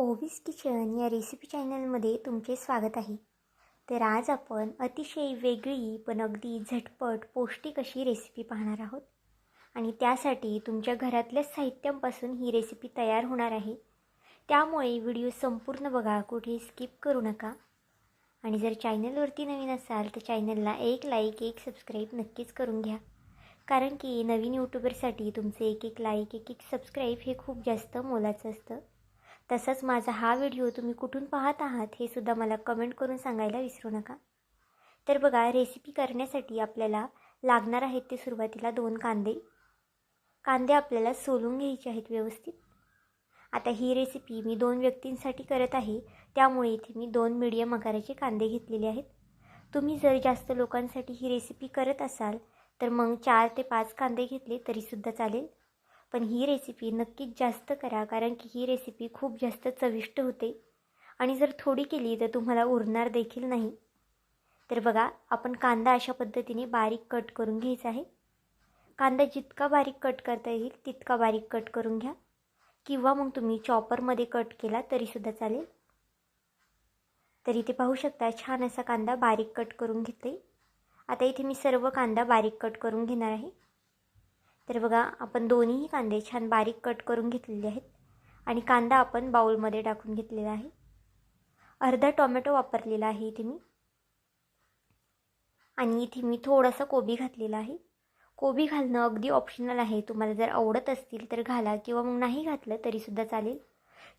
ओवीस kitchen या recipe चॅनलमध्ये तुमचे स्वागत आहे. तर आज आपण अतिशय वेगळी पण अगदी झटपट पौष्टिक अशी रेसिपी पाहणार आहोत. आणि त्यासाठी तुमच्या घरातल्याच साहित्यांपासून ही रेसिपी तयार होणार आहे. त्यामुळे व्हिडिओ संपूर्ण बघा कुठे स्किप करू नका. आणि जर चॅनलवरती नवीन असाल तर चॅनलला एक लाईक एक सबस्क्राईब नक्कीच करून घ्या. कारण की नवीन यूट्यूबरसाठी तुमचे एक एक लाईक एक एक सबस्क्राईब हे खूप जास्त मोलाचं असतं. तसंच माझा हा व्हिडिओ तुम्ही कुठून पाहत आहात हे सुद्धा मला कमेंट करून सांगायला विसरू नका. तर बघा रेसिपी करण्यासाठी आपल्याला लागणार आहेत ते सुरुवातीला दोन कांदे. कांदे आपल्याला सोलून घ्यायचे आहेत व्यवस्थित. आता ही रेसिपी मी दोन व्यक्तींसाठी करत आहे त्यामुळे इथे मी दोन मीडियम आकाराचे कांदे घेतलेले आहेत. तुम्ही जर जास्त लोकांसाठी ही रेसिपी करत असाल तर मग चार ते पाच कांदे घेतले तरीसुद्धा चालेल. पण ही रेसिपी नक्कीच जास्त करा कारण की ही रेसिपी खूप जास्त चविष्ट होते. आणि जर थोडी केली तर तुम्हाला उरणार देखील नाही. तर बघा आपण कांदा अशा पद्धतीने बारीक कट करून घ्यायचा आहे. कांदा जितका बारीक कट करता येईल तितका बारीक कट करून घ्या. किंवा मग तुम्ही चॉपरमध्ये कट केला तरीसुद्धा चालेल. तर इथे पाहू शकता छान असा कांदा बारीक कट करून घेते आता इथे मी सर्व कांदा बारीक कट करून घेणार आहे. तर बघा आपण दोन्हीही कांदे छान बारीक कट करून घेतलेले आहेत आणि कांदा आपण बाऊलमध्ये टाकून घेतलेला आहे. अर्धा टोमॅटो वापरलेला आहे इथे मी. आणि इथे मी थोडासा कोबी घातलेला आहे. कोबी घालणं अगदी ऑप्शनल आहे. तुम्हाला जर आवडत असतील तर घाला किंवा मग नाही घातलं तरीसुद्धा चालेल.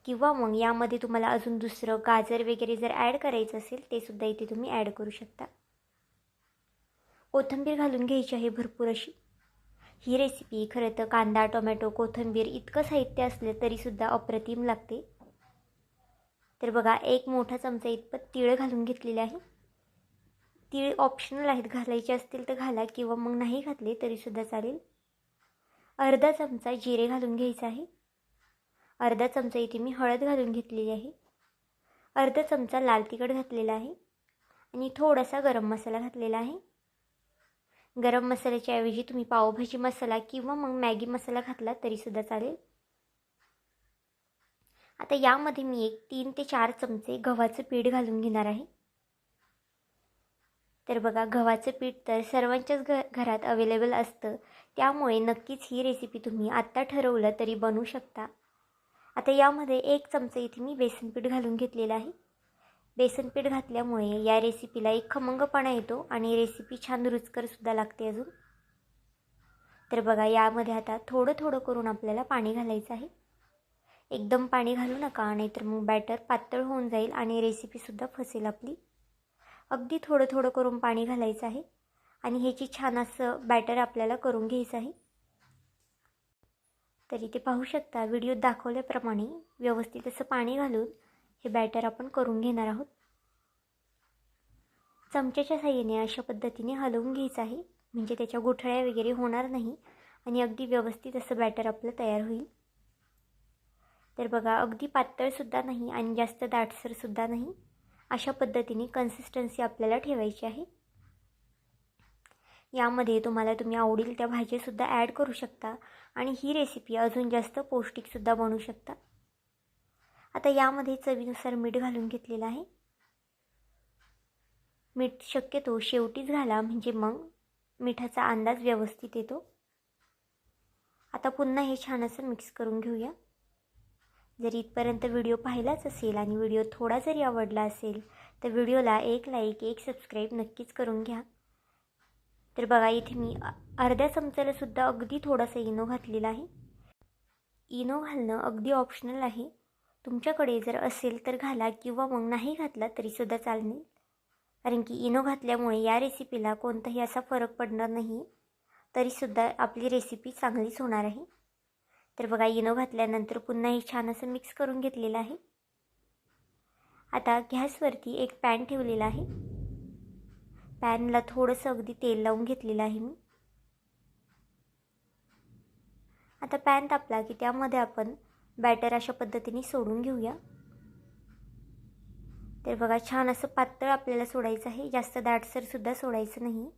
किंवा मग यामध्ये तुम्हाला अजून दुसरं गाजर वगैरे जर ॲड करायचं असेल ते सुद्धा इथे तुम्ही ॲड करू शकता. कोथिंबीर घालून घ्यायची आहे भरपूर अशी. ही रेसिपी खरं तर कांदा टोमॅटो कोथिंबीर इतकं साहित्य असलं तरीसुद्धा अप्रतिम लागते. तर बघा एक मोठा चमचा इतपत तीळ घालून घेतलेले आहे. तीळ ऑप्शनल आहेत. घालायचे असतील तर घाला किंवा मग नाही घातले तरीसुद्धा चालेल. अर्धा चमचा जिरे घालून घ्यायचा आहे. अर्धा चमचा इथे मी हळद घालून घेतलेली आहे. अर्धा चमचा लाल तिखट घातलेला आहे. आणि थोडासा गरम मसाला घातलेला आहे. गरम मसाल्याच्या ऐवजी तुम्ही पावभाजी मसाला किंवा मग मॅगी मसाला घातला तरीसुद्धा चालेल. आता यामध्ये मी एक तीन ते चार चमचे गव्हाचं पीठ घालून घेणार आहे. तर बघा गव्हाचं पीठ तर सर्वांच्याच घ घरात अवेलेबल असतं. त्यामुळे नक्कीच ही रेसिपी तुम्ही आत्ता ठरवलं तरी बनवू शकता. आता यामध्ये एक चमचा इथे मी बेसन पीठ घालून घेतलेलं आहे. बेसनपीठ घातल्यामुळे या रेसिपीला एक खमंगपणा येतो आणि रेसिपी छान रुचकरसुद्धा लागते अजून. तर बघा यामध्ये आता थोडं थोडं करून आपल्याला पाणी घालायचं आहे. एकदम पाणी घालू नका नाहीतर मग बॅटर पातळ होऊन जाईल आणि रेसिपीसुद्धा फसेल आपली. अगदी थोडं थोडं करून पाणी घालायचं आहे आणि ह्याची छान असं बॅटर आपल्याला करून घ्यायचं आहे. तर इथे पाहू शकता व्हिडिओत दाखवल्याप्रमाणे व्यवस्थित असं पाणी घालून हे बॅटर आपण करून घेणार आहोत. चमच्याच्या साह्याने अशा पद्धतीने हलवून घ्यायचं आहे. म्हणजे त्याच्या गुठळ्या वगैरे होणार नाही आणि अगदी व्यवस्थित असं बॅटर आपलं तयार होईल. तर बघा अगदी पातळसुद्धा नाही आणि जास्त दाटसरसुद्धा नाही. अशा पद्धतीने कन्सिस्टन्सी आपल्याला ठेवायची आहे. यामध्ये तुम्हाला तुम्ही आवडील त्या भाज्यासुद्धा ॲड करू शकता आणि ही रेसिपी अजून जास्त पौष्टिकसुद्धा बनवू शकता. आता यामध्ये चवीनुसार मीठ घालून घेतलेलं आहे. मीठ शक्यतो शेवटीच घाला म्हणजे मग मिठाचा अंदाज व्यवस्थित येतो. आता पुन्हा हे छान असं मिक्स करून घेऊया. जर इथपर्यंत व्हिडिओ पाहिलाच असेल आणि व्हिडिओ थोडा जरी आवडला असेल तर व्हिडिओला एक लाईक एक सबस्क्राईब नक्कीच करून घ्या. तर बघा इथे मी अर्ध्या चमच्यालासुद्धा अगदी थोडासा इनो घातलेला आहे. इनो घालणं अगदी ऑप्शनल आहे. तुमच्याकडे जर असेल तर घाला किंवा मग नाही घातला तरीसुद्धा चालेल. कारण की इनो घातल्यामुळे या रेसिपीला कोणताही असा फरक पडणार नाही. तरीसुद्धा आपली रेसिपी चांगलीच होणार आहे. तर बघा इनो घातल्यानंतर पुन्हा हे छान असं मिक्स करून घेतलेलं आहे. आता गॅसवरती एक पॅन ठेवलेला आहे. पॅनला थोडंसं अगदी तेल लावून घेतलेलं आहे मी. आता पॅन तापला की त्यामध्ये आपण बॅटर अशा पद्धतीने सोडून घेऊया. तर बघा छान असं पातळ आपल्याला सोडायचं आहे. जास्त दाटसरसुद्धा सोडायचं नाही.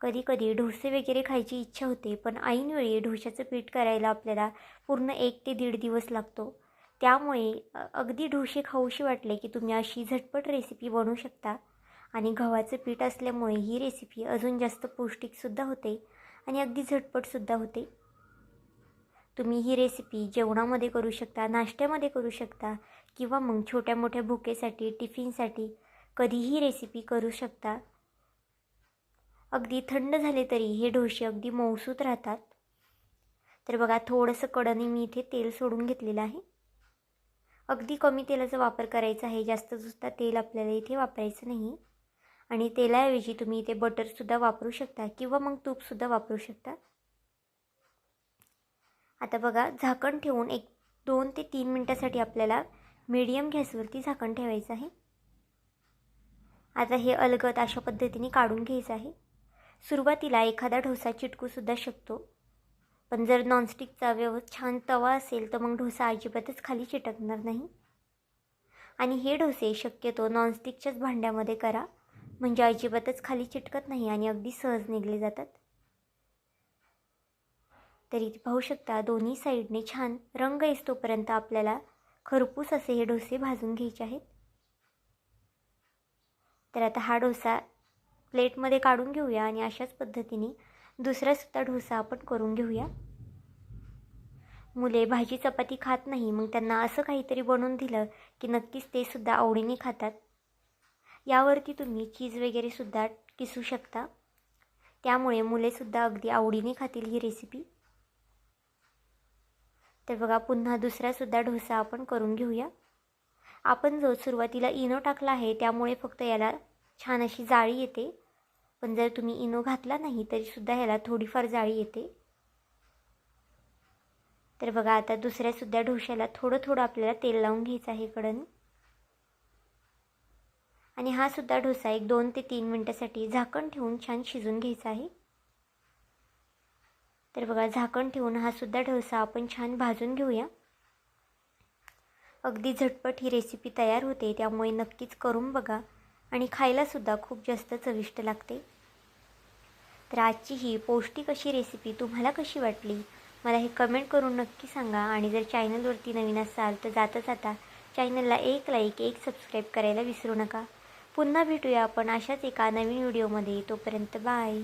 कधी कधी डोसे वगैरे खायची इच्छा होते पण ऐनवेळी ढोशाचं पीठ करायला आपल्याला पूर्ण एक ते दीड दिवस लागतो. त्यामुळे अगदी ढोसे खाऊशी वाटले की तुम्ही अशी झटपट रेसिपी बनवू शकता. आणि गव्हाचं पीठ असल्यामुळे ही रेसिपी अजून जास्त पौष्टिकसुद्धा होते आणि अगदी झटपटसुद्धा होते. तुम्ही ही रेसिपी जेवणामध्ये करू शकता नाश्त्यामध्ये करू शकता किंवा मग छोट्या मोठ्या भुकेसाठी टिफिनसाठी कधीही रेसिपी करू शकता. अगदी थंड झाले तरी हे ढोसे अगदी मऊसूत राहतात. तर बघा थोडंसं कडनी मी इथे तेल सोडून घेतलेलं आहे. अगदी कमी तेलाचा वापर करायचा आहे जास्त सुद्धा तेल आपल्याला इथे वापरायचं नाही. आणि तेलाऐवजी तुम्ही इथे बटरसुद्धा वापरू शकता किंवा मग तूपसुद्धा वापरू शकता. आता बघा झाकण ठेवून एक दोन ते तीन मिनटासाठी आपल्याला मीडियम गॅसवरती झाकण ठेवायचं आहे. आता हे अलगद अशा पद्धतीने काढून घ्यायचं आहे. सुरुवातीला एखादा डोसा चिटकूसुद्धा शकतो. पण जर नॉनस्टिकचा व्यव छान तवा असेल तर मग डोसा अजिबातच खाली चिटकणार नाही. आणि हे डोसे शक्यतो नॉनस्टिकच्याच भांड्यामध्ये करा. म्हणजे अजिबातच खाली चिटकत नाही आणि अगदी सहज निघले जातात. तरी पाहू शकता दोन्ही साईडने छान रंग येतोपर्यंत आपल्याला खरपूस असे हे डोसे भाजून घ्यायचे आहेत. तर आता हा डोसा प्लेटमध्ये काढून घेऊया आणि अशाच पद्धतीने दुसरासुद्धा डोसा आपण करून घेऊया. मुले भाजी चपाती खात नाही मग त्यांना असं काहीतरी बनवून दिलं की नक्कीच ते सुद्धा आवडीने खातात. यावरती तुम्ही चीज वगैरे सुद्धा किसू शकता. त्यामुळे मुलेसुद्धा अगदी आवडीने खातील ही रेसिपी तर बघा पुन्हा दुसरासुद्धा डोसा आपण करून घेऊया. आपण जो सुरुवातीला इनो टाकला आहे त्यामुळे फक्त याला छान अशी जाळी येते. पण जर तुम्ही इनो घातला नाही तरीसुद्धा ह्याला थोडीफार जाळी येते. तर बघा आता दुसऱ्यासुद्धा ढोश्याला थोडं थोडं आपल्याला तेल लावून घ्यायचं आहे कडन आणि हा सुद्धा डोसा एक दोन ते तीन मिनटासाठी झाकण ठेवून छान शिजून घ्यायचा आहे. तर बघा झाकण ठेवून हा सुद्धा डोसा आपण छान भाजून घेऊया. अगदी झटपट ही रेसिपी तयार होते त्यामुळे नक्कीच करून बघा. आणि खायलासुद्धा खूप जास्त चविष्ट लागते. तर आजची ही पौष्टिक अशी रेसिपी तुम्हाला कशी वाटली? मला हे कमेंट करून नक्की सांगा. आणि जर चॅनलवरती नवीन असाल तर जाता जाता चॅनलला एक लाईक एक सबस्क्राईब करायला विसरू नका. पुन्हा भेटूया आपण अशाच एका नवीन व्हिडिओमध्ये तोपर्यंत बाय